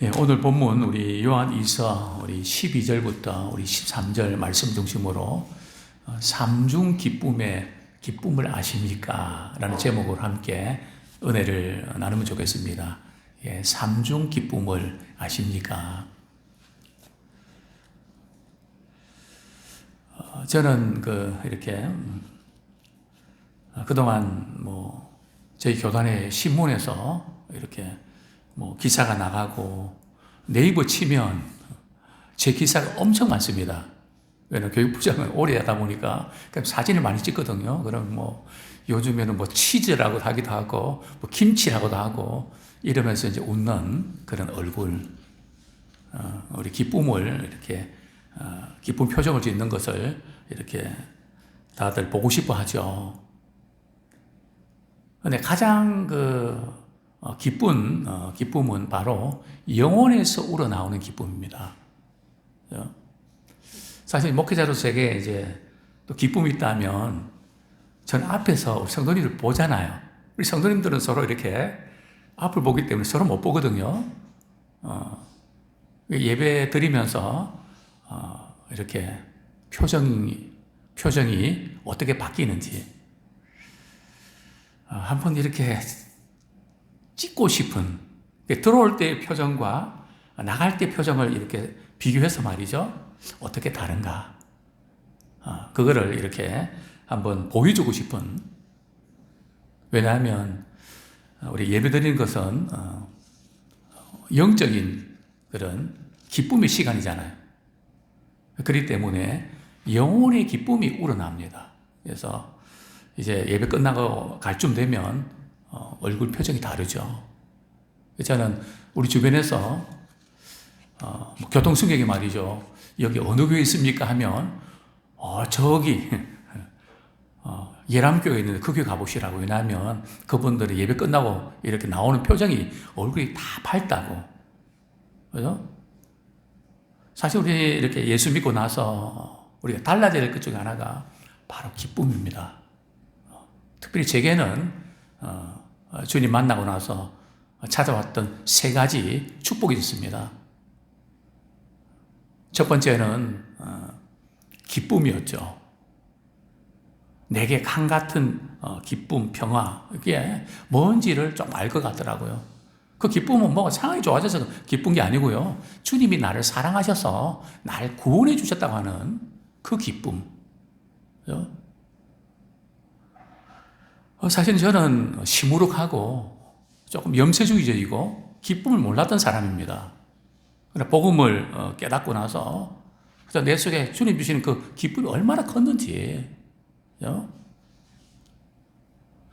예, 오늘 본문 우리 요한 2서 우리 12절부터 우리 13절 말씀 중심으로 어, 삼중 기쁨의 기쁨을 아십니까? 라는 제목으로 함께 은혜를 나누면 좋겠습니다. 예, 삼중 기쁨을 아십니까? 어, 저는 그 이렇게 음, 어, 그동안 뭐 저희 교단의 신문에서 이렇게 뭐 기사가 나가고 네이버 치면 제 기사가 엄청 많습니다. 왜냐면 교육부장을 오래 하다 보니까 사진을 많이 찍거든요. 그럼 뭐 요즘에는 뭐 치즈라고 하기도 하고 뭐 김치라고도 하고 이러면서 이제 웃는 그런 얼굴, 어, 우리 기쁨을 이렇게 어, 기쁜 표정을 짓는 것을 이렇게 다들 보고 싶어 하죠. 근데 가장 그 어, 기쁜 어, 기쁨은 바로 영혼에서 우러나오는 기쁨입니다. 어? 사실 목회자로서 제게 이제 또 기쁨이 있다면 전 앞에서 성도님들 보잖아요. 우리 성도님들은 서로 이렇게 앞을 보기 때문에 서로 못 보거든요. 어, 예배 드리면서 어, 이렇게 표정이 표정이 어떻게 바뀌는지 어, 한번 이렇게 찍고 싶은 들어올 때의 표정과 나갈 때 표정을 이렇게 비교해서 말이죠. 어떻게 다른가? 어, 그거를 이렇게 한번 보여주고 싶은 왜냐하면 우리 예배 드리는 것은 어, 영적인 그런 기쁨의 시간이잖아요. 그렇기 때문에 영혼의 기쁨이 우러납니다. 그래서 이제 예배 끝나고 갈쯤 되면 어, 얼굴 표정이 다르죠. 저는 우리 주변에서 어, 뭐 교통승객이 말이죠. 여기 어느 교회 있습니까? 하면 어, 저기 어, 예람교회 있는데 그 교회 가보시라고. 왜냐하면 그분들이 예배 끝나고 이렇게 나오는 표정이 얼굴이 다 밝다고. 그죠? 사실 우리 이렇게 예수 믿고 나서 우리가 달라져야 될 것 중에 하나가 바로 기쁨입니다. 어, 특별히 제게는 어, 주님 만나고 나서 찾아왔던 세 가지 축복이 있습니다. 첫 번째는 어, 기쁨이었죠. 내게 강 같은 어, 기쁨, 평화, 이게 뭔지를 좀 알 것 같더라고요. 그 기쁨은 뭐 상황이 좋아져서 기쁜 게 아니고요. 주님이 나를 사랑하셔서 나를 구원해 주셨다고 하는 그 기쁨. 어, 사실 저는 시무룩하고 조금 염세주의적이고 기쁨을 몰랐던 사람입니다. 그러나 복음을 어, 깨닫고 나서 내 속에 주님 주시는 그 기쁨이 얼마나 컸는지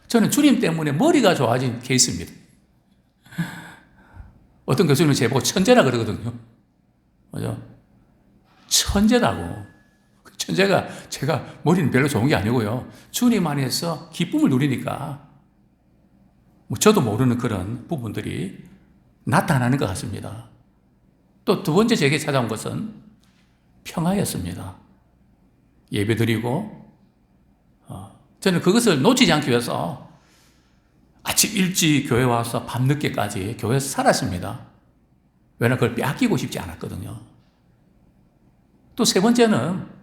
저는 주님 때문에 머리가 좋아진 케이스입니다. 어떤 교수님은 제보고 천재라 그러거든요. 천재라고. 천재가 제가 머리는 별로 좋은 게 아니고요. 주님 안에서 기쁨을 누리니까 뭐 저도 모르는 그런 부분들이 나타나는 것 같습니다. 또 두 번째 제게 찾아온 것은 평화였습니다. 예배 드리고 어, 저는 그것을 놓치지 않기 위해서 아침 일찍 교회 와서 밤늦게까지 교회에서 살았습니다. 왜냐하면 그걸 빼앗기고 싶지 않았거든요. 또 세 번째는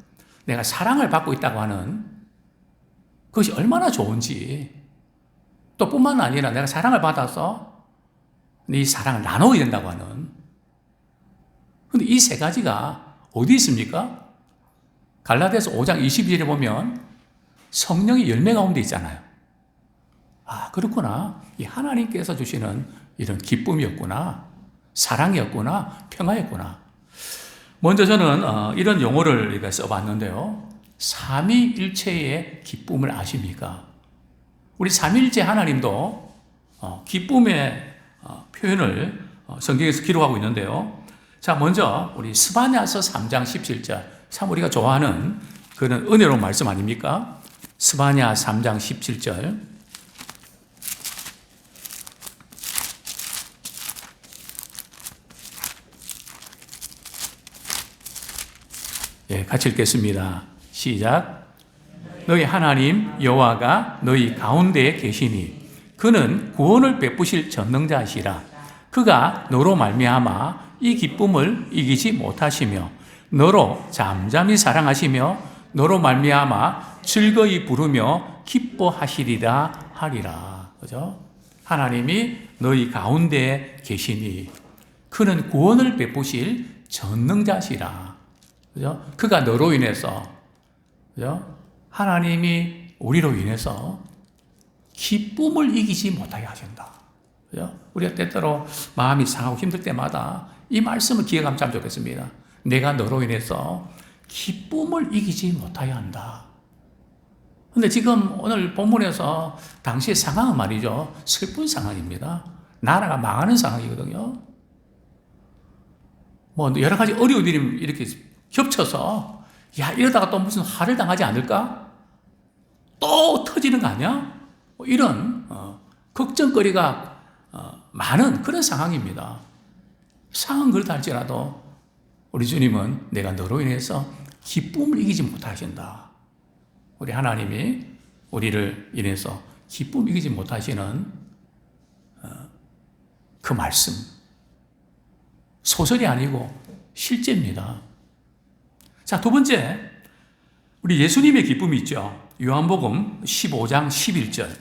내가 사랑을 받고 있다고 하는 그것이 얼마나 좋은지 또 뿐만 아니라 내가 사랑을 받아서 이 사랑을 나눠야 된다고 하는 근데 이 세 가지가 어디 있습니까? 갈라디아서 5장 22절에 보면 성령의 열매 가운데 있잖아요. 아, 그렇구나. 이 하나님께서 주시는 이런 기쁨이었구나. 사랑이었구나. 평화였구나. 먼저 저는 어, 이런 용어를 써봤는데요. 삼위일체의 기쁨을 아십니까? 우리 삼일체 하나님도 어, 기쁨의 어, 표현을 성경에서 기록하고 있는데요. 자, 먼저 우리 스바냐서 3장 17절. 참 우리가 좋아하는 그런 은혜로운 말씀 아닙니까? 스바냐 3장 17절. 예, 같이 읽겠습니다. 시작. 너희 하나님 여호와가 너희 가운데에 계시니 그는 구원을 베푸실 전능자시라. 그가 너로 말미암아 이 기쁨을 이기지 못하시며 너로 잠잠히 사랑하시며 너로 말미암아 즐거이 부르며 기뻐하시리라 하리라. 그죠? 하나님이 너희 가운데 계시니 그는 구원을 베푸실 전능자시라. 그죠? 그가 너로 인해서 그죠? 하나님이 우리로 인해서 기쁨을 이기지 못하게 하신다. 그죠? 우리가 때때로 마음이 상하고 힘들 때마다 이 말씀을 기억하면 참 좋겠습니다. 내가 너로 인해서 기쁨을 이기지 못하게 한다. 근데 지금 오늘 본문에서 당시의 상황은 말이죠. 슬픈 상황입니다. 나라가 망하는 상황이거든요. 뭐 여러 가지 어려운 일이 이렇게 겹쳐서 야 이러다가 또 무슨 화를 당하지 않을까? 또 터지는 거 아니야? 뭐 이런 어, 걱정거리가 어, 많은 그런 상황입니다. 상황 그렇다 할지라도 우리 주님은 내가 너로 인해서 기쁨을 이기지 못하신다. 우리 하나님이 우리를 인해서 기쁨 이기지 못하시는 어, 그 말씀 소설이 아니고 실제입니다. 자, 두 번째 우리 예수님의 기쁨이 있죠. 요한복음 15장 11절.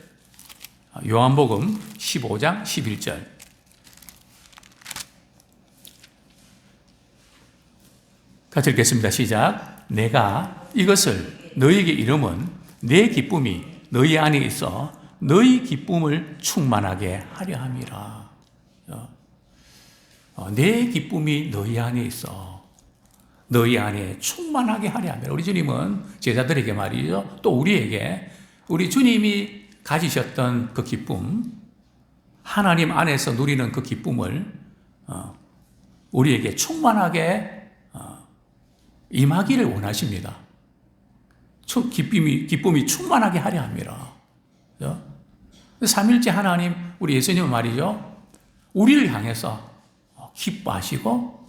요한복음 15장 11절. 같이 읽겠습니다. 시작. 내가 이것을 너희에게 이름은 내 기쁨이 너희 안에 있어 너희 기쁨을 충만하게 하려 함이라. 어, 내 기쁨이 너희 안에 있어. 너희 안에 충만하게 하려 함이라. 우리 주님은 제자들에게 말이죠. 또 우리에게 우리 주님이 가지셨던 그 기쁨, 하나님 안에서 누리는 그 기쁨을 어, 우리에게 충만하게 어, 임하기를 원하십니다. 기쁨이, 기쁨이 충만하게 하려 합니다. 삼일째 하나님, 우리 예수님은 말이죠. 우리를 향해서 기뻐하시고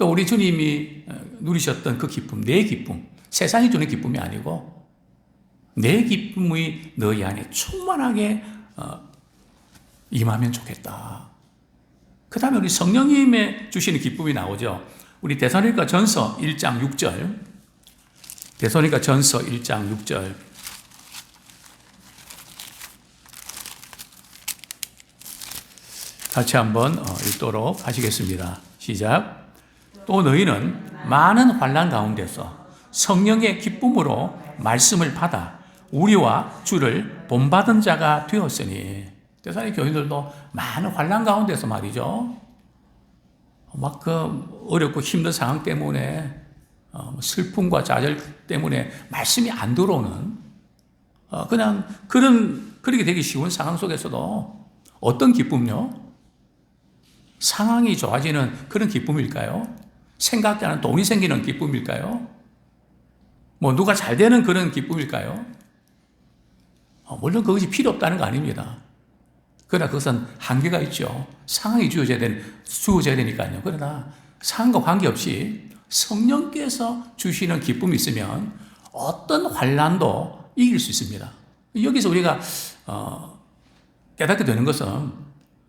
또 우리 주님이 누리셨던 그 기쁨, 내 기쁨, 세상이 주는 기쁨이 아니고 내 기쁨이 너희 안에 충만하게 어, 임하면 좋겠다. 그 다음에 우리 성령님의 주시는 기쁨이 나오죠. 우리 대선일가 전서 1장 6절. 대선일가 전서 1장 6절. 같이 한번 어, 읽도록 하시겠습니다. 시작. 또 너희는 많은 환란 가운데서 성령의 기쁨으로 말씀을 받아 우리와 주를 본받은 자가 되었으니 대사의 교인들도 많은 환란 가운데서 말이죠. 막 그 어렵고 힘든 상황 때문에 어, 뭐 슬픔과 좌절 때문에 말씀이 안 들어오는 어, 그냥 그런 그렇게 되기 쉬운 상황 속에서도 어떤 기쁨요? 상황이 좋아지는 그런 기쁨일까요? 않은 돈이 생기는 기쁨일까요? 뭐 누가 잘 되는 그런 기쁨일까요? 어, 물론 그것이 필요 없다는 거 아닙니다. 그러나 그것은 한계가 있죠. 상황이 주어져야, 되, 주어져야 되니까요. 그러나 상황과 관계없이 성령께서 주시는 기쁨이 있으면 어떤 환란도 이길 수 있습니다. 여기서 우리가 어, 깨닫게 되는 것은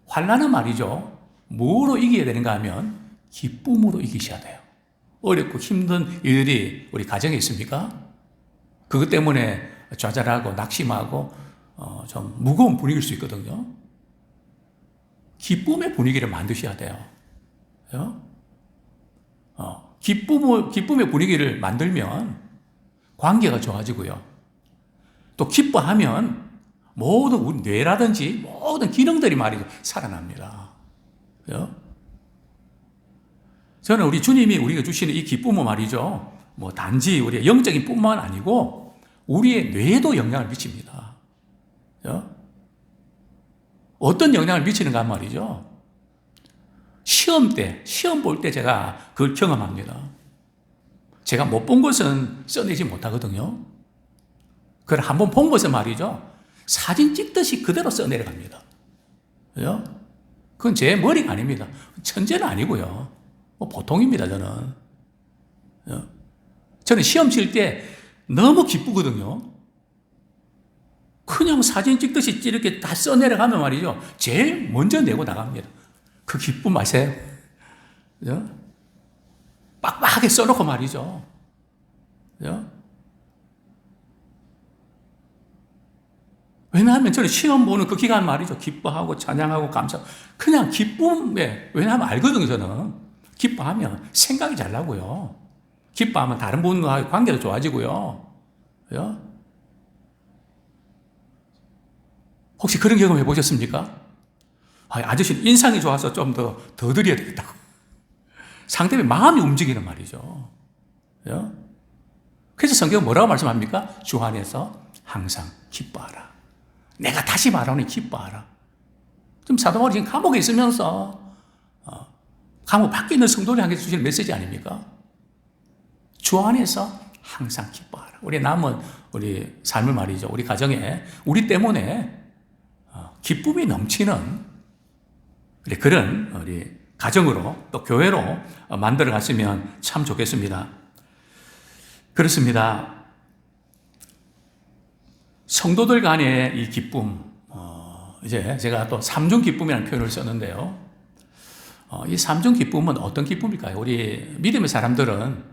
환란은 말이죠. 뭐로 이겨야 되는가 하면 기쁨으로 이기셔야 돼요. 어렵고 힘든 일들이 우리 가정에 있습니까? 그것 때문에 좌절하고 낙심하고 어, 좀 무거운 분위기일 수 있거든요. 기쁨의 분위기를 만드셔야 돼요. 어, 기쁨, 기쁨의 분위기를 만들면 관계가 좋아지고요. 또 기뻐하면 모든 우리 뇌라든지 모든 기능들이 말이죠. 살아납니다. 저는 우리 주님이 우리가 주시는 이 기쁨은 말이죠. 뭐 단지 우리의 영적인 뿐만 아니고 우리의 뇌에도 영향을 미칩니다. 어떤 영향을 미치는가 말이죠. 시험 때, 시험 볼 때 제가 그걸 경험합니다. 제가 못 본 것은 써내지 못하거든요. 그걸 한 번 본 것은 말이죠. 사진 찍듯이 그대로 써내려갑니다. 그죠? 그건 제 머리가 아닙니다. 천재는 아니고요. 뭐 보통입니다, 저는. 어? 저는 시험 칠 때 너무 기쁘거든요. 그냥 사진 찍듯이 이렇게 다 써내려가면 말이죠. 제일 먼저 내고 나갑니다. 그 기쁨 아세요? 그죠? 빡빡하게 써놓고 말이죠. 그죠? 왜냐하면 저는 시험 보는 그 기간 말이죠. 기뻐하고 찬양하고 감사. 그냥 기쁨에, 왜냐하면 알거든요, 저는. 기뻐하면 생각이 잘 나고요. 기뻐하면 다른 분과 관계도 좋아지고요. 그죠? 혹시 그런 경험 해보셨습니까? 아, 아저씨 인상이 좋아서 좀 더, 더 드려야 되겠다고. 상대의 마음이 움직이는 말이죠. 그죠? 그래서 성경은 뭐라고 말씀합니까? 주 안에서 항상 기뻐하라. 내가 다시 말하니 기뻐하라. 지금 사도 바울이 지금 감옥에 있으면서 어, 감옥 밖에 있는 성도들에게 주시는 메시지 아닙니까? 주 안에서 항상 기뻐하라. 우리 남은 우리 삶을 말이죠. 우리 가정에 우리 때문에 어, 기쁨이 넘치는 그런 우리 가정으로 또 교회로 어, 만들어 갔으면 참 좋겠습니다. 그렇습니다. 성도들 간의 이 기쁨, 어, 이제 제가 또 삼중 기쁨이라는 표현을 썼는데요. 어, 이 삼중 기쁨은 어떤 기쁨일까요? 우리 믿음의 사람들은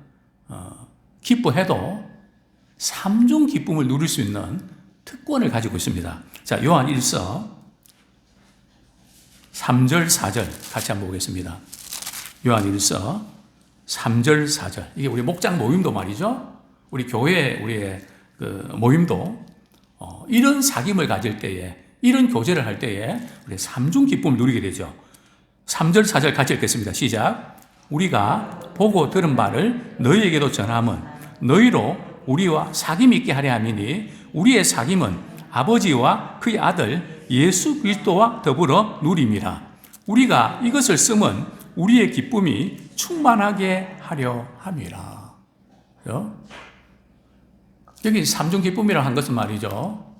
어, 기뻐해도 삼중 기쁨을 누릴 수 있는 특권을 가지고 있습니다. 자, 요한 1서 3절, 4절 같이 한번 보겠습니다. 요한 1서 3절, 4절. 이게 우리 목장 모임도 말이죠. 우리 교회, 우리의 그 모임도 어, 이런 사귐을 가질 때에, 이런 교제를 할 때에 우리 삼중 기쁨을 누리게 되죠. 3절, 4절 같이 읽겠습니다. 시작. 우리가 보고 들은 바를 너희에게도 전함은 너희로 우리와 사귐 있게 하려 함이니 우리의 사귐은 아버지와 그의 아들 예수 그리스도와 더불어 누림이라. 우리가 이것을 쓰면 우리의 기쁨이 충만하게 하려 함이라. 여기 삼중 기쁨이라고 한 것은 말이죠.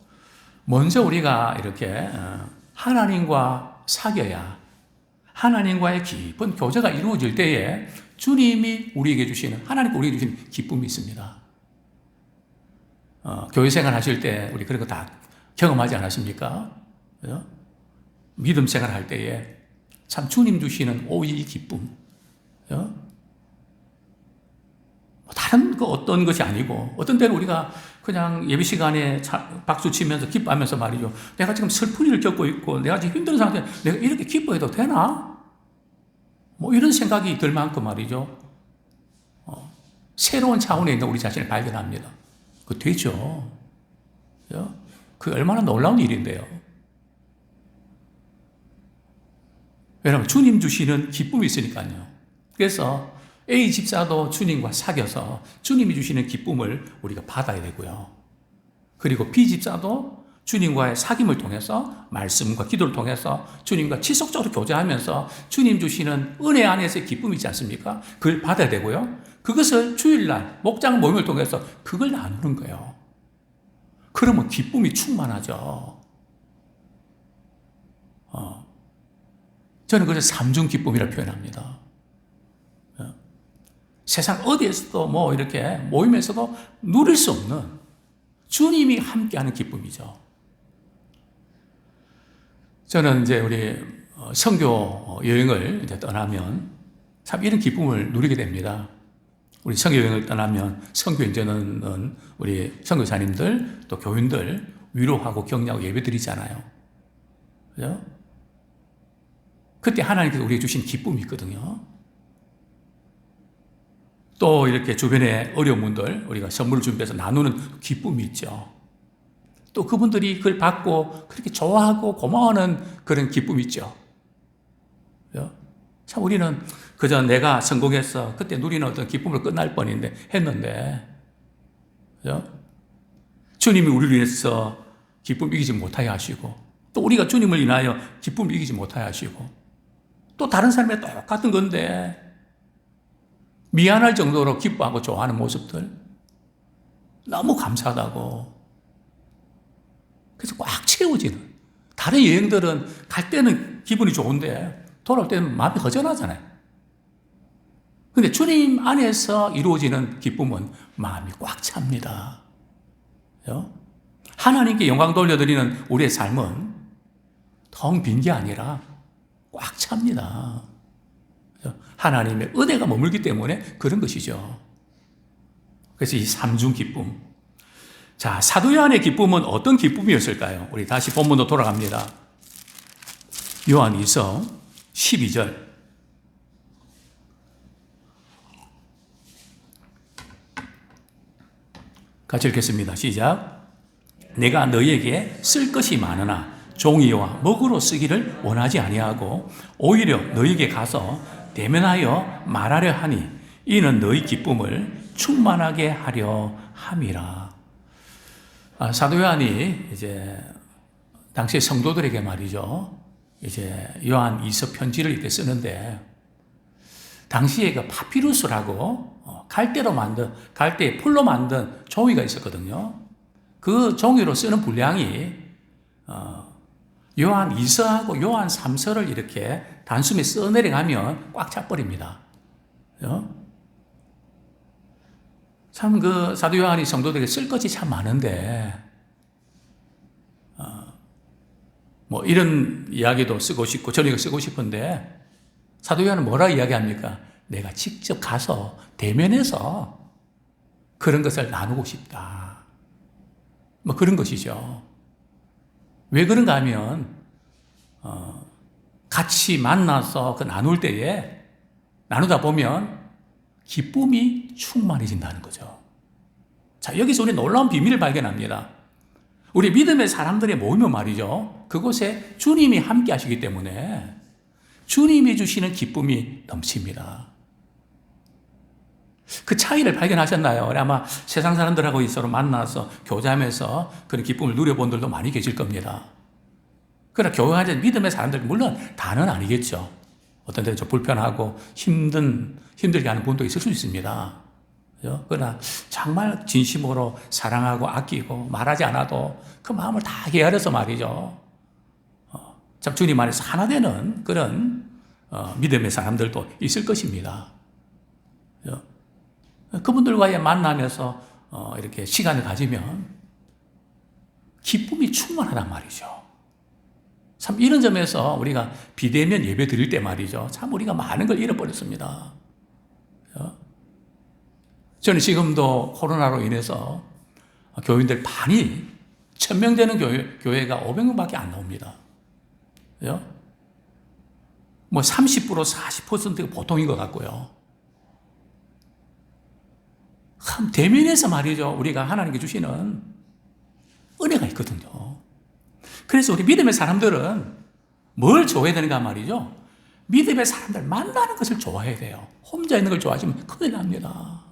먼저 우리가 이렇게 어, 하나님과 사귀어야 하나님과의 깊은 교제가 이루어질 때에 주님이 우리에게 주시는 하나님께 우리에게 주시는 기쁨이 있습니다. 어, 교회 생활 하실 때 우리 그런 거 다 경험하지 않았습니까? 그죠? 믿음 생활 할 때에 참 주님 주시는 오이 기쁨. 그죠? 뭐 다른 거 어떤 것이 아니고 어떤 때는 우리가 그냥 예배 시간에 박수 치면서 기뻐하면서 말이죠. 내가 지금 슬픈 일을 겪고 있고 내가 지금 힘든 상태 내가 이렇게 기뻐해도 되나? 뭐 이런 생각이 들 만큼 말이죠. 어, 새로운 차원에 있는 우리 자신을 발견합니다. 그 되죠. 그 얼마나 놀라운 일인데요. 왜냐하면 주님 주시는 기쁨이 있으니까요. 그래서 A 집사도 주님과 사귀어서 주님이 주시는 기쁨을 우리가 받아야 되고요. 그리고 B 집사도 주님과의 사귐을 통해서 말씀과 기도를 통해서 주님과 지속적으로 교제하면서 주님 주시는 은혜 안에서의 기쁨이 있지 않습니까? 그걸 받아야 되고요. 그것을 주일날 목장 모임을 통해서 그걸 나누는 거예요. 그러면 기쁨이 충만하죠. 어. 저는 그래서 삼중 기쁨이라 표현합니다. 어. 세상 어디에서도 뭐 이렇게 모임에서도 누릴 수 없는 주님이 함께하는 기쁨이죠. 저는 이제 우리 성교 여행을 이제 떠나면 참 이런 기쁨을 누리게 됩니다. 우리 성교 여행을 떠나면 성교 이제는 우리 성교사님들 또 교인들 위로하고 격려하고 예배 드리잖아요. 그죠? 그때 하나님께서 우리에게 주신 기쁨이 있거든요. 또 이렇게 주변에 어려운 분들 우리가 선물을 준비해서 나누는 기쁨이 있죠. 또 그분들이 그걸 받고 그렇게 좋아하고 고마워하는 그런 기쁨이 있죠. 참 우리는 그저 내가 성공해서 그때 누리는 어떤 기쁨을 끝날 뻔인데 했는데 주님이 우리를 위해서 기쁨 이기지 못하게 하시고 또 우리가 주님을 인하여 기쁨 이기지 못하게 하시고 또 다른 사람이 똑같은 건데 미안할 정도로 기뻐하고 좋아하는 모습들 너무 감사하다고 그래서 꽉 채워지는 다른 여행들은 갈 때는 기분이 좋은데 돌아올 때는 마음이 허전하잖아요. 근데 주님 안에서 이루어지는 기쁨은 마음이 꽉 찹니다. 하나님께 영광 돌려드리는 우리의 삶은 텅 빈 게 아니라 꽉 찹니다. 하나님의 은혜가 머물기 때문에 그런 것이죠. 그래서 이 삼중 기쁨. 자, 사도 요한의 기쁨은 어떤 기쁨이었을까요? 우리 다시 본문으로 돌아갑니다. 요한 2서 12절. 같이 읽겠습니다. 시작. 내가 너에게 쓸 것이 많으나 종이와 먹으로 쓰기를 원하지 아니하고 오히려 너에게 가서 대면하여 말하려 하니 이는 너희 기쁨을 충만하게 하려 함이라. 아, 사도 요한이 이제 당시 성도들에게 말이죠. 이제 요한 이서 편지를 이렇게 쓰는데 당시에 그 파피루스라고 어, 갈대로 만든 갈대 풀로 만든 종이가 있었거든요. 그 종이로 쓰는 분량이 어, 요한 2서하고 요한 3서를 이렇게 단숨에 써내려가면 꽉 차버립니다. 참그 사도 요한이 성도들에게 쓸 것이 참 많은데 어, 뭐 이런 이야기도 쓰고 싶고 저녁에 쓰고 싶은데 사도 요한은 뭐라 이야기합니까? 내가 직접 가서 대면해서 그런 것을 나누고 싶다. 뭐 그런 것이죠. 왜 그런가 하면 어, 같이 만나서 그 나눌 때에 나누다 보면 기쁨이 충만해진다는 거죠. 자, 여기서 우리 놀라운 비밀을 발견합니다. 우리 믿음의 사람들의 모이면 말이죠. 그곳에 주님이 함께 하시기 때문에 주님이 주시는 기쁨이 넘칩니다. 그 차이를 발견하셨나요? 아마 세상 사람들하고 서로 만나서 교제하면서 그런 기쁨을 누려본 분들도 많이 계실 겁니다. 그러나 교회하자 믿음의 사람들, 물론 다는 아니겠죠. 어떤 때는 좀 불편하고 힘든, 힘들게 하는 분도 있을 수 있습니다. 그러나 정말 진심으로 사랑하고 아끼고 말하지 않아도 그 마음을 다 헤아려서 말이죠. 어, 참 주님 안에서 하나 되는 그런 어, 믿음의 사람들도 있을 것입니다. 그분들과의 만나면서 어, 이렇게 시간을 가지면 기쁨이 충만하단 말이죠. 참 이런 점에서 우리가 비대면 예배 드릴 때 말이죠. 참 우리가 많은 걸 잃어버렸습니다. 저는 지금도 코로나로 인해서 교인들 반이 천명 되는 교회, 교회가 500명밖에 안 나옵니다. 뭐 30% 40%가 보통인 것 같고요. 참 대면에서 말이죠. 우리가 하나님께 주시는 은혜가 있거든요. 그래서 우리 믿음의 사람들은 뭘 좋아해야 되는가 말이죠. 믿음의 사람들 만나는 것을 좋아해야 돼요. 혼자 있는 걸 좋아하시면 큰일 납니다.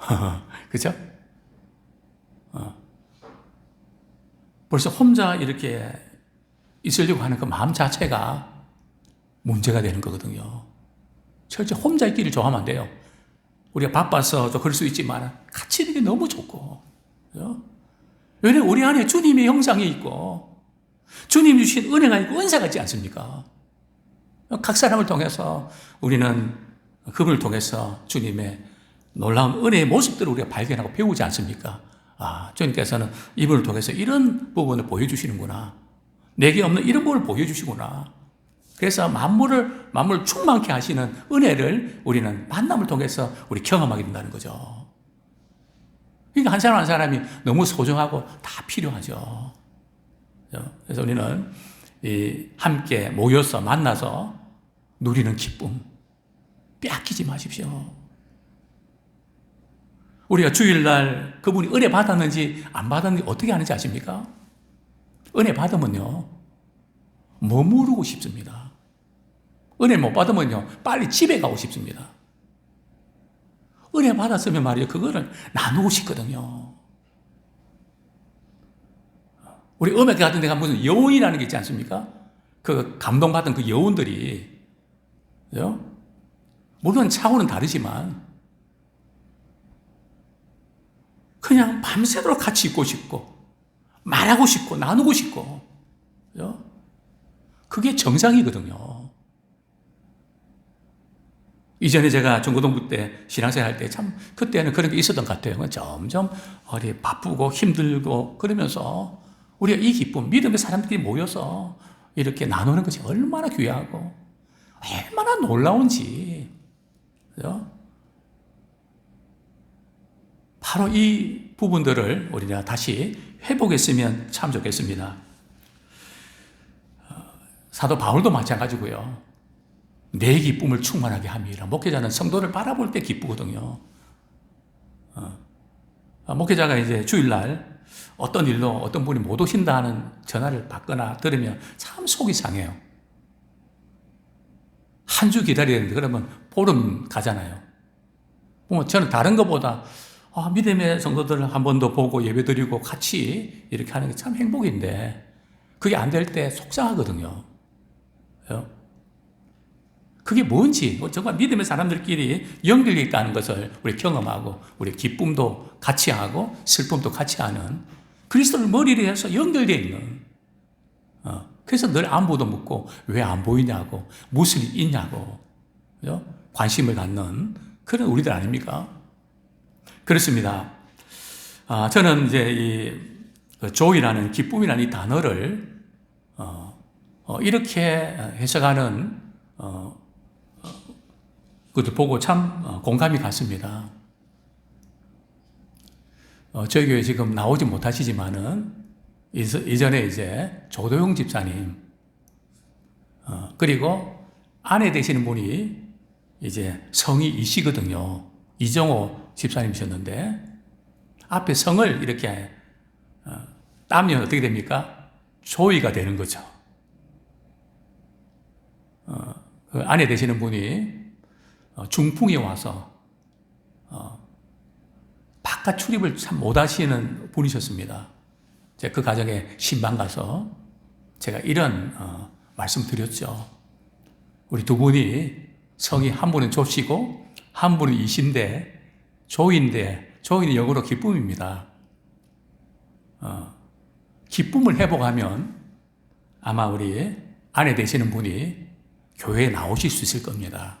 그죠? 어. 벌써 혼자 이렇게 있으려고 하는 그 마음 자체가 문제가 되는 거거든요. 철저 혼자 있기를 좋아하면 안 돼요. 우리가 바빠서 또 그럴 수 있지만 같이 있는 게 너무 좋고. 왜냐면 우리 안에 주님의 형상이 있고 주님 주신 은혜가 있고 은사가 있지 않습니까? 각 사람을 통해서 우리는 그분을 통해서 주님의 놀라운 은혜의 모습들을 우리가 발견하고 배우지 않습니까? 아, 주님께서는 이분을 통해서 이런 부분을 보여주시는구나. 내게 없는 이런 부분을 보여주시구나. 그래서 만물을 만물 충만케 하시는 은혜를 우리는 만남을 통해서 우리 경험하게 된다는 거죠. 그러니까 한 사람 한 사람이 너무 소중하고 다 필요하죠. 그래서 우리는 함께 모여서 만나서 누리는 기쁨 빼앗기지 마십시오. 우리가 주일날 그분이 은혜 받았는지 안 받았는지 어떻게 하는지 아십니까? 은혜 받으면요 머무르고 싶습니다. 은혜 못 받으면요, 빨리 집에 가고 싶습니다. 은혜 받았으면 말이에요, 그거를 나누고 싶거든요. 우리 음악 같은 데 가면 무슨 여운이라는 게 있지 않습니까? 그 감동받은 그 여운들이, 그죠? 물론 차원은 다르지만, 그냥 밤새도록 같이 있고 싶고, 말하고 싶고, 나누고 싶고, 그죠? 그게 정상이거든요. 이전에 제가 중고등부 때 신앙생활 할 때 참 그때는 그런 게 있었던 것 같아요. 점점 어리 바쁘고 힘들고 그러면서 우리가 이 기쁨, 믿음의 사람들이 모여서 이렇게 나누는 것이 얼마나 귀하고 얼마나 놀라운지. 그죠? 바로 이 부분들을 우리가 다시 회복했으면 참 좋겠습니다. 어, 사도 바울도 마찬가지고요. 내 기쁨을 충만하게 함이라. 목회자는 성도를 바라볼 때 기쁘거든요. 어. 아, 목회자가 이제 주일날 어떤 일로 어떤 분이 못 오신다 하는 전화를 받거나 들으면 참 속이 상해요. 한 주 기다려야 되는데 그러면 보름 가잖아요. 뭐 저는 다른 것보다 아, 믿음의 성도들을 한 번 더 보고 예배 드리고 같이 이렇게 하는 게 참 행복인데 그게 안 될 때 속상하거든요. 그 게 뭔지 뭐 정말 믿음의 사람들끼리 연결되어 있다는 것을 우리 경험하고 우리 기쁨도 같이 하고 슬픔도 같이 하는 그리스도를 머리로 해서 연결되어 있는 어, 그래서 늘 안부도 묻고 왜 안 보이냐고 무슨 일 있냐고 그죠? 관심을 갖는 그런 우리들 아닙니까? 그렇습니다. 아, 저는 이제 이 그 조이라는 기쁨이라는 이 단어를 어, 어, 이렇게 해석하는 어, 그것도 보고 참 어, 공감이 갔습니다. 어, 저희 교회 지금 나오지 못하시지만은 이전에 이제 조도용 집사님 어, 그리고 아내 되시는 분이 이제 성이 이시거든요. 이정호 집사님이셨는데 앞에 성을 이렇게 어, 따면 어떻게 됩니까? 조이가 되는 거죠. 어, 그 아내 되시는 분이 어, 중풍이 와서 어, 바깥 출입을 참 못하시는 분이셨습니다. 제가 그 가정에 신방 가서 제가 이런 어, 말씀 드렸죠. 우리 두 분이 성이 한 분은 조시고 한 분은 이신데 조인데 조인이 영어로 기쁨입니다. 어, 기쁨을 회복하면 아마 우리 아내 되시는 분이 교회에 나오실 수 있을 겁니다.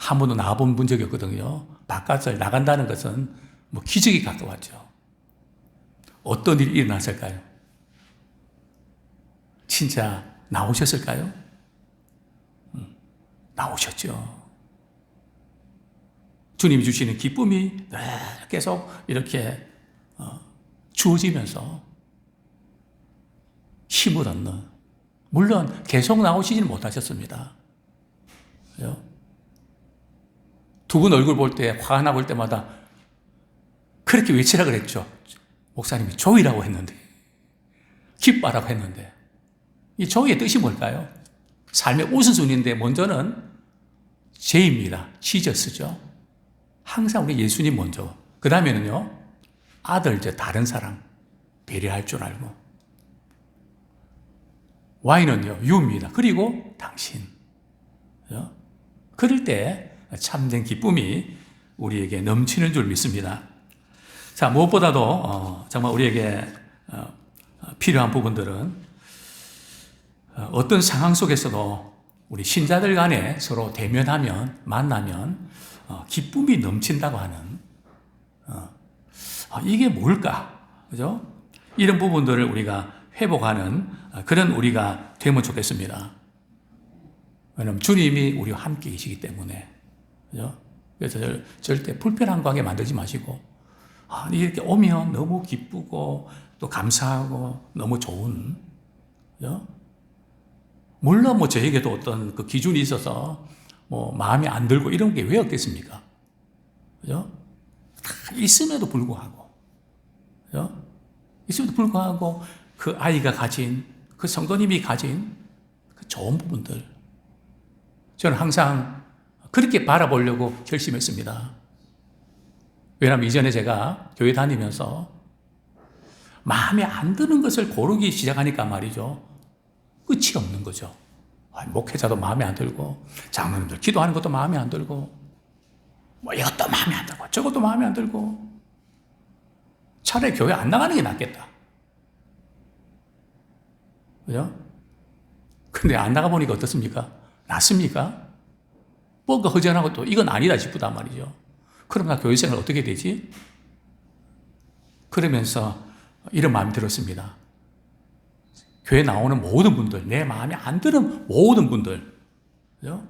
한 번도 나가본 본 적이 없거든요. 바깥을 나간다는 것은 뭐 기적이 가까웠죠. 어떤 일이 일어났을까요? 진짜 나오셨을까요? 음, 나오셨죠. 주님이 주시는 기쁨이 계속 이렇게 어, 주어지면서 힘을 얻는 물론 계속 나오시지는 못하셨습니다. 두 분 얼굴 볼 때, 화가 나볼 때마다 그렇게 외치라 그랬죠. 목사님이 조이라고 했는데, 기뻐라고 했는데, 이 조이의 뜻이 뭘까요? 삶의 우선순위인데, 먼저는 제입니다. 지저스죠. 항상 우리 예수님 먼저. 그 다음에는요, 아들, 저 다른 사람, 배려할 줄 알고. 와인은요, 유입니다. 그리고 당신. 그럴 때 참된 기쁨이 우리에게 넘치는 줄 믿습니다. 자, 무엇보다도 어, 정말 우리에게 어, 필요한 부분들은 어, 어떤 상황 속에서도 우리 신자들 간에 서로 대면하면 만나면 어, 기쁨이 넘친다고 하는 어, 아, 이게 뭘까? 그죠? 이런 부분들을 우리가 회복하는 어, 그런 우리가 되면 좋겠습니다. 왜냐하면 주님이 우리와 함께 계시기 때문에 그죠? 그래서 절대 불편한 관계 만들지 마시고, 아, 이렇게 오면 너무 기쁘고, 또 감사하고, 너무 좋은, 그죠? 물론 뭐 저에게도 어떤 그 기준이 있어서, 뭐 마음에 안 들고 이런 게 왜 없겠습니까? 그죠? 다 있음에도 불구하고, 그죠? 있음에도 불구하고, 그 아이가 가진, 그 성도님이 가진 그 좋은 부분들. 저는 항상 그렇게 바라보려고 결심했습니다. 왜냐하면 이전에 제가 교회 다니면서 마음에 안 드는 것을 고르기 시작하니까 말이죠. 끝이 없는 거죠. 목회자도 마음에 안 들고, 장로님들 기도하는 것도 마음에 안 들고, 뭐 이것도 마음에 안 들고, 저것도 마음에 안 들고, 차라리 교회 안 나가는 게 낫겠다. 그죠? 근데 안 나가보니까 어떻습니까? 낫습니까? 뭐가 허전하고 또 이건 아니다 싶다 말이죠. 그럼 나 교회 생활 어떻게 되지? 그러면서 이런 마음이 들었습니다. 교회 나오는 모든 분들, 내 마음에 안 드는 모든 분들, 그죠?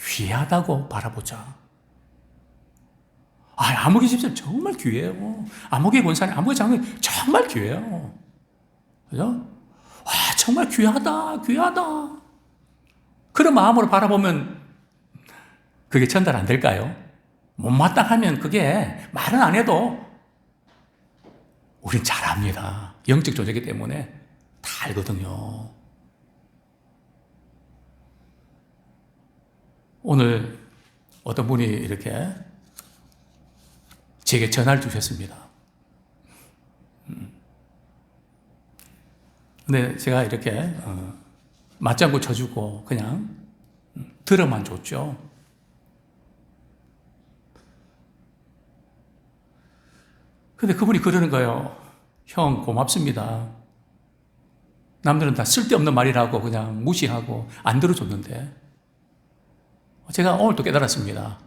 귀하다고 바라보자. 아, 암흑의 집사님 정말 귀해요. 암흑의 권사님, 암흑의 장로님 정말 귀해요. 그죠? 와, 정말 귀하다, 귀하다. 그런 마음으로 바라보면 그게 전달 안 될까요? 못마땅하면 그게 말은 안 해도 우린 잘합니다. 영적 존재이기 때문에 다 알거든요. 오늘 어떤 분이 이렇게 제게 전화를 주셨습니다. 음. 근데 제가 이렇게 어, 맞장구 쳐주고 그냥 음, 들어만 줬죠. 근데 그분이 그러는 거예요. 형, 고맙습니다. 남들은 다 쓸데없는 말이라고 그냥 무시하고 안 들어줬는데, 제가 오늘 또 깨달았습니다.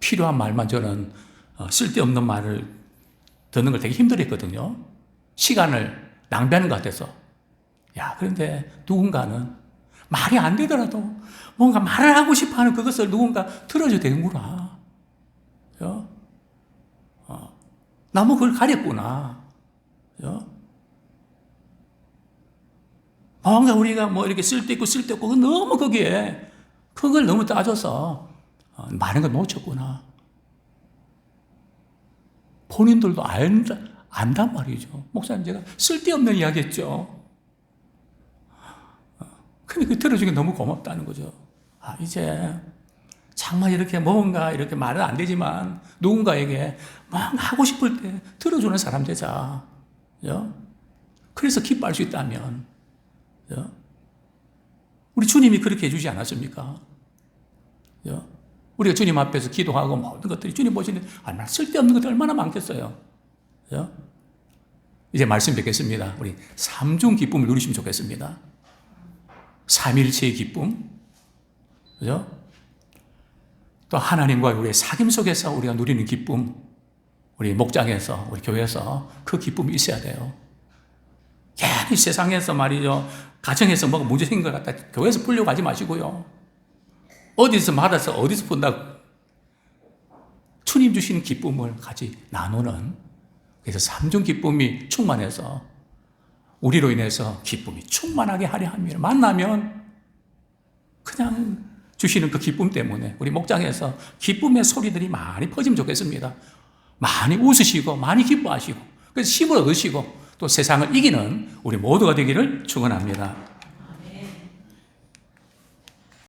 필요한 말만 저는 어, 쓸데없는 말을 듣는 걸 되게 힘들어 했거든요. 시간을 낭비하는 것 같아서. 야, 그런데 누군가는 말이 안 되더라도 뭔가 말을 하고 싶어 하는 그것을 누군가 들어줘야 되는구나. 어, 나무 그걸 가렸구나. 그죠? 뭔가 우리가 뭐 이렇게 쓸데있고 쓸데없고 너무 거기에 그걸 너무 따져서 어, 많은 걸 놓쳤구나. 본인들도 안다, 안단 말이죠. 목사님 제가 쓸데없는 이야기 했죠. 어, 근데 그 들어주기 너무 고맙다는 거죠. 아, 이제 정말 이렇게 뭔가 이렇게 말은 안 되지만 누군가에게 뭔가 하고 싶을 때 들어주는 사람 되자. 그래서 기뻐할 수 있다면. 우리 주님이 그렇게 해주지 않았습니까? 우리가 주님 앞에서 기도하고 모든 것들이 주님 보시는 얼마나 쓸데없는 것들 얼마나 많겠어요. 이제 말씀 뵙겠습니다. 우리 삼중 기쁨을 누리시면 좋겠습니다. 삼일체의 기쁨. 그죠? 또 하나님과 우리의 사귐 속에서 우리가 누리는 기쁨. 우리 목장에서, 우리 교회에서 그 기쁨이 있어야 돼요. 괜히 세상에서 말이죠. 가정에서 뭐가 문제 생긴 것 같다. 교회에서 풀려고 하지 마시고요. 어디서 받아서 어디서 푼다. 주님 주신 기쁨을 같이 나누는 그래서 삼중 기쁨이 충만해서 우리로 인해서 기쁨이 충만하게 하려 합니다. 만나면 그냥 주시는 그 기쁨 때문에 우리 목장에서 기쁨의 소리들이 많이 퍼지면 좋겠습니다. 많이 웃으시고 많이 기뻐하시고 그래서 힘을 얻으시고 또 세상을 이기는 우리 모두가 되기를 축원합니다.